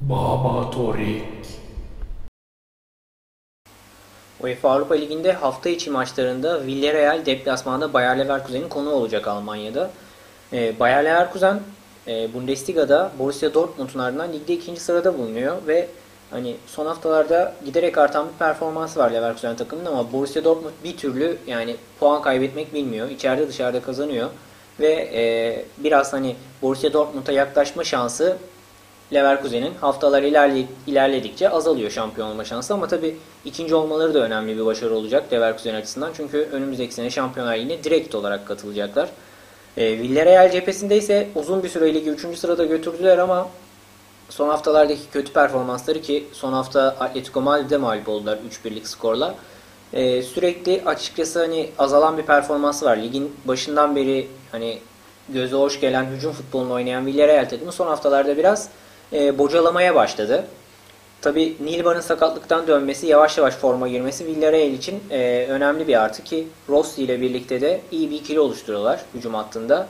Baba Torik. UEFA Avrupa Ligi'nde hafta içi maçlarında Villarreal deplasmanda Bayer Leverkusen'in konu olacak Almanya'da. E, Bayer Leverkusen e, Bundesliga'da Borussia Dortmund'un ardından ligde ikinci sırada bulunuyor ve hani son haftalarda giderek artan bir performansı var Leverkusen takımının ama Borussia Dortmund bir türlü yani puan kaybetmek bilmiyor. İçeride dışarıda kazanıyor ve e, biraz hani Borussia Dortmund'a yaklaşma şansı Leverkusen'in haftalar ilerle, ilerledikçe azalıyor şampiyon olma şansı ama tabii ikinci olmaları da önemli bir başarı olacak Leverkusen açısından. Çünkü önümüzdeki sene Şampiyonlar Ligi'ne direkt olarak katılacaklar. E, Villarreal cephesinde ise uzun bir süre ligi 3. sırada götürdüler ama son haftalardaki kötü performansları ki son hafta Atletico Madrid'de mağlup oldular 3-1'lik skorla. E, sürekli açıkçası hani azalan bir performansı var. Ligin başından beri hani göze hoş gelen hücum futbolunu oynayan Villarreal takımı son haftalarda biraz e, bocalamaya başladı. Tabi Nilbar'ın sakatlıktan dönmesi, yavaş yavaş forma girmesi Villarreal için e, önemli bir artı ki Rossi ile birlikte de iyi bir ikili oluşturuyorlar hücum hattında.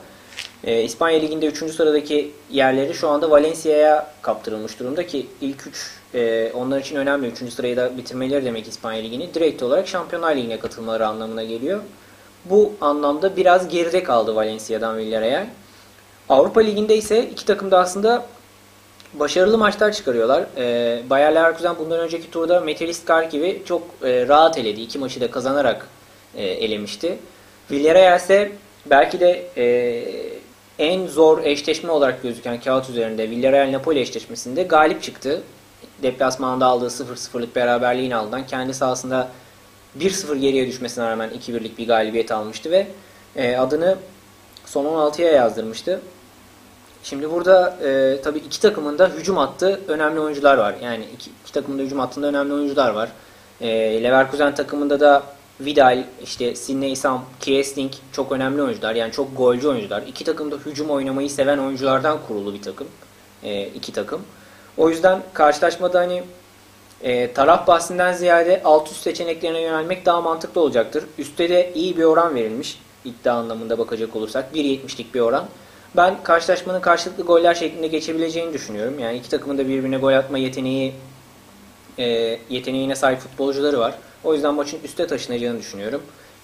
E, İspanya Ligi'nde 3. sıradaki yerleri şu anda Valencia'ya kaptırılmış durumda ki ilk 3 e, onlar için önemli. 3. sırayı da bitirmeleri demek İspanya Ligi'ni. Direkt olarak Şampiyonlar Ligi'ne katılmaları anlamına geliyor. Bu anlamda biraz geride kaldı Valencia'dan Villarreal. Avrupa Ligi'nde ise iki takım da aslında başarılı maçlar çıkarıyorlar. E, Bayer Leverkusen bundan önceki turda Metalist Kharkiv'i çok e, rahat eledi. İki maçı da kazanarak e, elemişti. Villarreal ise belki de e, en zor eşleşme olarak gözüken kağıt üzerinde Villarreal-Napoli eşleşmesinde galip çıktı. Deplasmanda aldığı 0-0'lık beraberliğin ardından kendi sahasında 1-0 geriye düşmesine rağmen 2-1'lik bir galibiyet almıştı ve e, adını son 16'ya yazdırmıştı. Şimdi burada e, tabii iki takımın da hücum hattı önemli oyuncular var. Yani iki, iki takımın da hücum hattında önemli oyuncular var. E, Leverkusen takımında da Vidal, işte Sidney Sam, Kiesling çok önemli oyuncular. Yani çok golcü oyuncular. İki takım da hücum oynamayı seven oyunculardan kurulu bir takım. E, iki takım. O yüzden karşılaşmada hani e, taraf bahsinden ziyade alt üst seçeneklerine yönelmek daha mantıklı olacaktır. Üste de iyi bir oran verilmiş iddia anlamında bakacak olursak. 1.70'lik bir oran. Ben karşılaşmanın karşılıklı goller şeklinde geçebileceğini düşünüyorum. Yani iki takımın da birbirine gol atma yeteneği e, yeteneğine sahip futbolcuları var. O yüzden maçın üste taşınacağını düşünüyorum.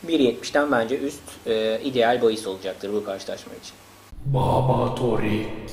1.70'ten bence üst e, ideal bahis olacaktır bu karşılaşma için. Baba Torik.